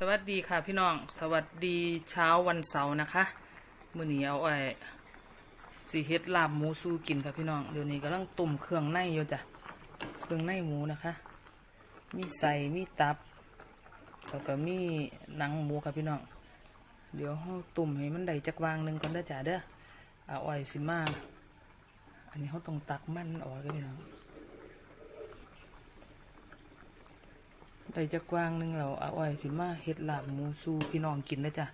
สวัสดีค่ะพี่น้อง สวัสดีเช้าวันเสาร์นะคะ มื้อนี้เอาไอ้สีเฮ็ดลาบหมูสู้กินค่ะพี่น้อง เดี๋ยวนี้กำลังตุ่มเครื่องในอยู่จ้ะ เครื่องในหมูนะคะ มีใส่มีตับ แล้วก็มีหนังหมูค่ะพี่น้อง เดี๋ยวเฮาตุ่มให้มันได้จักวางหนึงก่อนเด้จ้ะเด้อเอาไอ้สิมา อันนี้เฮาต้องตักมันออกค่ะพี่น้อง ได้จะกว้างหนึงเราเอาไว้สิมาเฮ็ดลาบหมูสู้พี่น้องกินนะจ๊ะ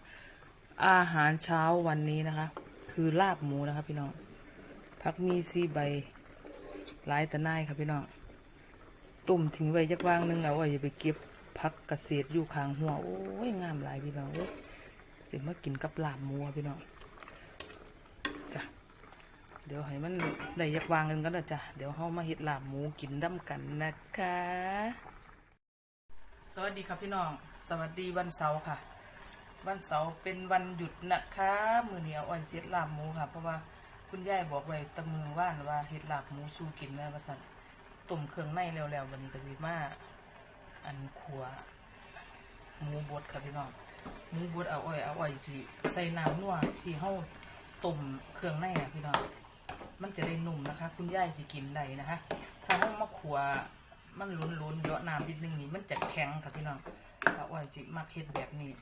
อาหารเช้าวันนี้นะคะ คือลาบหมูนะคะพี่น้องผักมีซีใบหลายตะนายค่ะพี่น้องต้มทิ้งไว้จักวางหนึงเอาไว้จะไปเก็บผักกเกษตรอยู่ข้างหัวโอ้ยงามหลายพี่น้องเอ้ยจะมากินกับลาบหมูพี่น้องจ้ะเดี๋ยวให้มันได้จักวางหนึงก็ได้จ้ะเดี๋ยวเฮามาเฮ็ดลาบหมูกินดํกันนะคะ วัสดีครับพี่น้อง สวัสดีวันเสาร์ค่ะ วันเสาร์เป็นวันหยุดนะคะมือเหนียวอ่อนเสียดลาบหมูค่ะ เพราะว่าคุณยายบอกไว้ตะมือว่านว่าเฮ็ดลาบหมูสู้กินแล้วว่าสั่นต้มเครื่องในแล้วๆวันนี้ก็สิมาอันขัวหมูบดค่ะพี่น้องหมูบดเอาอ้อยเอาอ้อยสิใส่น้ำนัวที่เฮาต้มเครื่องในอะพี่น้องมันจะได้นุ่มนะคะ คุณยายสิกินได้นะคะ ถ้าเฮามาขัว มันล้นๆเยอะน้ำนิดนึงนี่มันจะแข็งค่ะพี่น้องเอาไว้สิมักเฮ็ดแบบนี้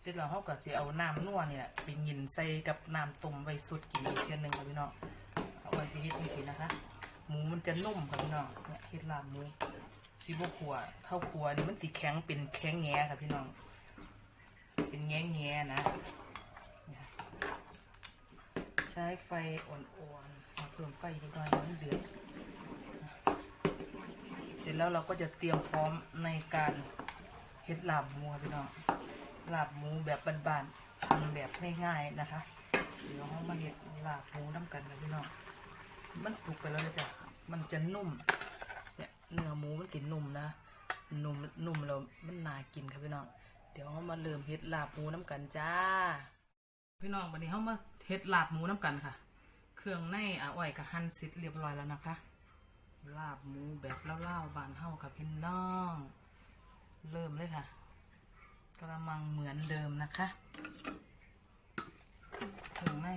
เสร็จแล้วเขาก็จะเอาน้ำนัวเนี่ยไปยินใส่กับน้ำต้มไว้สุดกินอีกเทียหนึงค่ะพี่น้องเอาไว้ที่เฮ็ดนี่สินะคะ หมูมันจะนุ่มค่ะพี่น้องเนี่ยเฮ็ดลาบหมูสิบขัวเท่าขัวนี่มันติแข็งเป็นแข็งแง่ค่ะพี่น้อง เป็นแง่แง่นะ ใช้ไฟอ่อนๆมาเพิ่มไฟนิดหน่อยให้มันเดือด เสร็จแล้วเราก็จะเตรียมพร้อมในการเฮ็ดลาบหมูพี่น้องลาบหมูแบบบานๆทำแบบง่ายๆนะคะเดี๋ยวเรามาเฮ็ดลาบหมูน้ำกันนะพี่น้องมันสุกไปแล้วนะจ้ะมันจะนุ่มเนี่ยเนื้อหมูมันสินุ่มนะนุ่มนุ่มแล้วมันน่ากินครับพี่น้องเดี๋ยวเรามาเริ่มเฮ็ดลาบหมูน้ำกันจ้า พี่น้องวันนี้เรามาเฮ็ดลาบหมูน้ำกันค่ะ เครื่องในอาอ้อยกับหั่นเสร็จเรียบร้อยแล้วนะคะ ลาบหมูแบบเล่าๆบานเฮาค่ะพี่น้อง เริ่มเลยค่ะกระมังเหมือนเดิมนะคะถึงไม่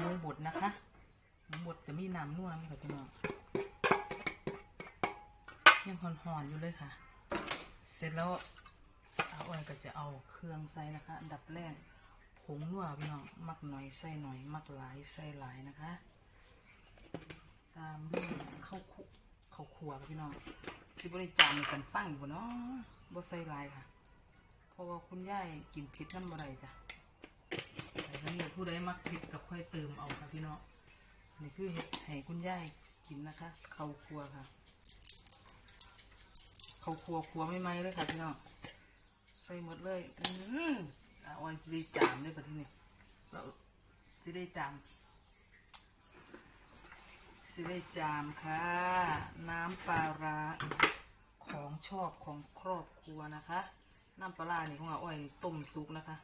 หมูบดนะคะหมูบดจะมีน้ำนวลค่ะพี่น้องยังหอนๆอยู่เลยค่ะ เสร็จแล้วเอาไว้ก็จะเอาเครื่องใส่นะคะ อันดับแรก ผงนัวพี่น้องมักหน่อยใส่หน่อย มักหลายใส่หลายนะคะ ตามด้วยข้าวคุข้าวคั่วพี่น้องสิบริจานกันฟังบ่เนาะบ่ใส่หลายค่ะ เพราะว่าคุณยายกินเผ็ดนั่นบ่ได้จ้ะแต่ถ้ามีผู้ใดมักเผ็ดก็ค่อยเติมเอาค่ะพี่น้องนี่คือเห็ดให้คุณยายกินนะคะข้าวคั่วค่ะข้าวคั่วคั่วไม่ไหมเลยค่ะพี่น้องใส่หมดเลย อื มอะวันจะได้จามได้ปะที่นี่เราจะได้จามจะได้จามค่ะ น้ำปลาร้าของชอบของครอบครัวนะคะ น้ำปลาร้านี่ของเอาไว้ต้มซุกนะคะ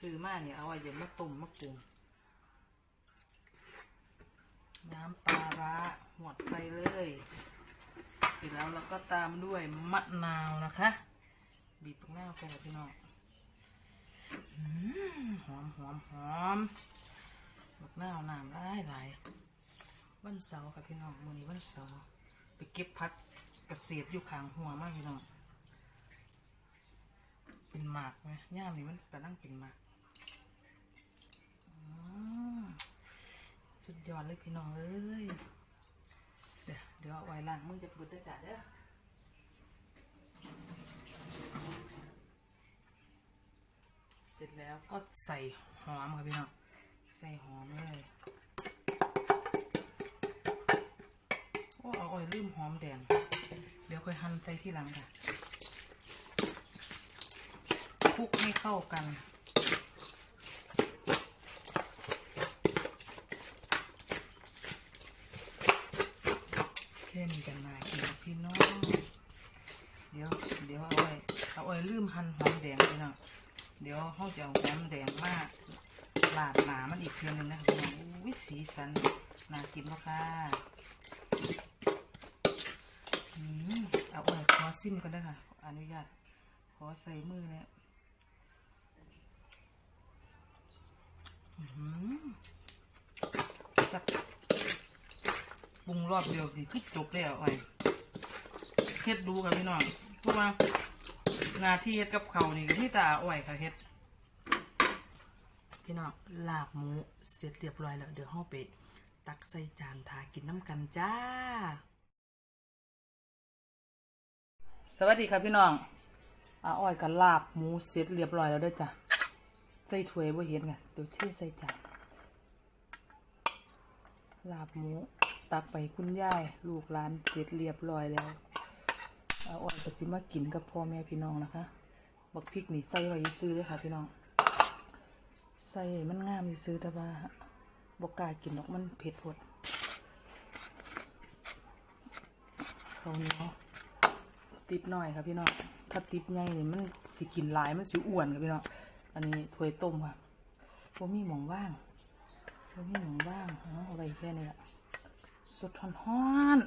ซื้อมาเนี่ยเอาไว้เดี๋ยวมาต้มมาปรุงน้ำปลาร้าหวดไปเลย เสร็จแล้วเราก็ตามด้วยมะนาวนะคะ บีบปักหน้าไปค่ะพี่น้องอืม หอมหอมหอมปักหน้าเอาน้ำได้หลายวันเสาร์ค่ะพี่น้องมื้อนี้วันเสาร์ไปเก็บพักเกษตรอยู่ข้างหัวมากพี่น้องเป็นหมากไหมย่ามนี่มันกำลังเป็นหมากอืมสุดยอดเลยพี่น้องเอ้ยเดี๋ยวเดี๋ยวไว้ล้างมือจะเปิดได้จ้ะเด้อ เสร็จแล้วก็ใส่หอมค่ะพี่น้องใส่หอมเลยโอ้เอาอ้อยลืมหอมแดง เดี๋ยวค่อยหั่นใส่ที่หลังค่ะคลุกให้เข้ากันแค่นี้กันมากินพี่น้อง เดี๋ยว เดี๋ยวเอาไว้เอาไว้ลืมหั่นหอมแดงพี่น้อง เดี๋ยวเขาจะเอาหอมแดงมากลาดหนามันอีกเทียนหนึ่งนะคะอุ้ยสีสันน่ากินมากค่ะซิมกันได้ค่ะ อนุญาต ขอใส่มือเนี่ยจับปรุงรอบเดียวสิคือจบแล้วไอ้เฮ็ดดูค่ะพี่น้องเพราะว่า นาที่เฮ็ดกับเขานี่ก็มีแต่อาอ้อยค่ะเฮ็ด พี่น้องลาบหมูเสร็จเรียบร้อยแล้ว เดี๋ยวเฮาไปตักใส่จานทากินน้ำกันจ้า สวัสดีครับพี่น้องอาอ้อยกับลาบหมูเสร็จเรียบร้อยแล้วด้วยจ้ะใส่ถ้วยบ่เห็นไงเดี๋ยวเทใส่จานลาบหมูตักไปคุณยายลูกหลานเสร็จเรียบร้อยแล้ว อาอ้อยก็สิมากินกับพ่อแม่พี่น้องนะคะ บักพริกนี่ใส่ไว้ซื้อเลยค่ะพี่น้อง ใส่มันงามซื้อแต่ว่าบอกกล้ากินหรอกมันเผ็ดพดเขาเนี้ติบหน่อยค่ะพี่น้อง ถ้าติบใหญ่นี่มันสิกินหลายมันสิอ้วนค่ะพี่น้อง อันนี้ถ้วยต้มค่ะพวมีหมองว่างพวมีหมองว่างเอาไว้แค่นี้แหละสดฮ้อน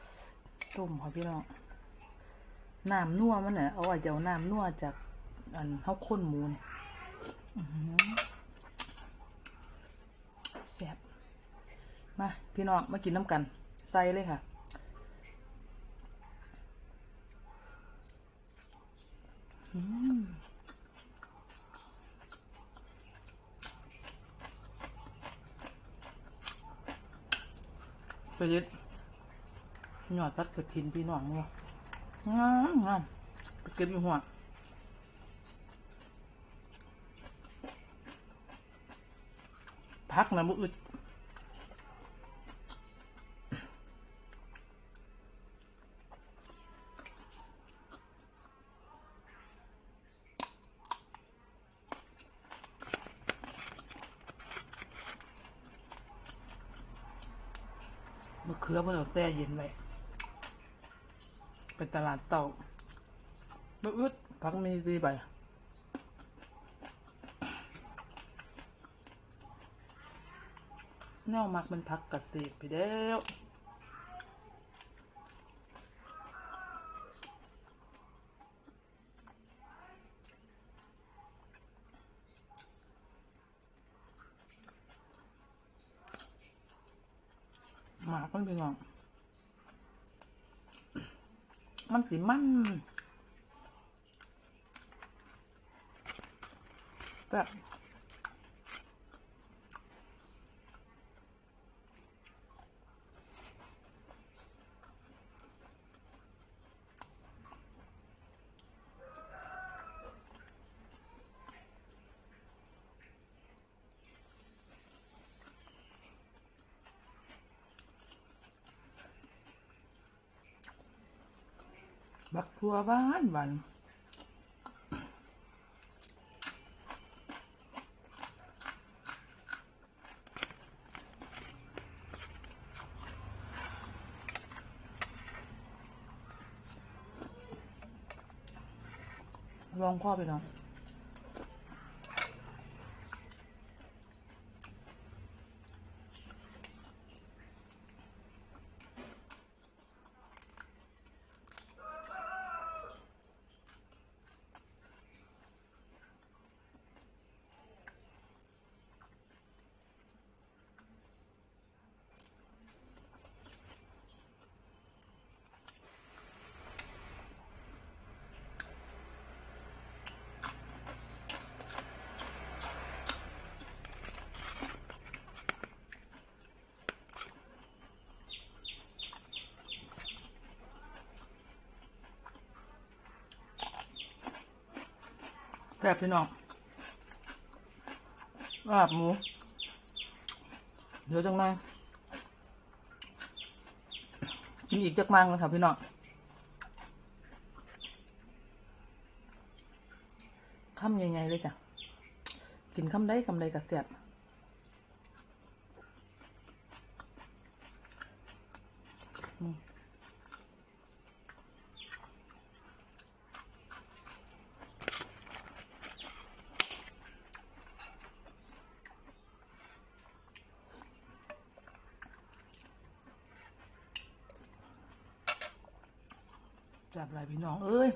ๆต้มค่ะพี่น้อง น้ำนัวมันเนี่ยเอาไว้เดี๋ยวน้ำนัวจากอันข้าข้นหมูเนี่ยแซ่บมา พี่น้องมากินน้ำกัน ใส่เลยค่ะไปยึดหยอดพัดกระถินพี่น้องเนาะ งามงามเก็บอยู่หัวพักนะบุอึดมะเขือเพื่อนเอาแช่เย็นไว้ เป็นตลาดเต่าบุอึดพักมีซีไปแนวมักมันพักกระสีไปเด้วหมากมันเป็นไง มันสีมันแบบ บักทัวบ้านหวานลองข้อไปเนาะ แซ่บพี่น้องลาบหมู เดี๋ยวจังไรกินอีกจักมังเลยค่ะพี่น้องคำใหญ่ๆเลยจ้ะ กินคำได้คำใดกับแซ่บ จับหลายพี่น้องเอ้ย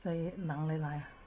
ใส่หนังหลายๆ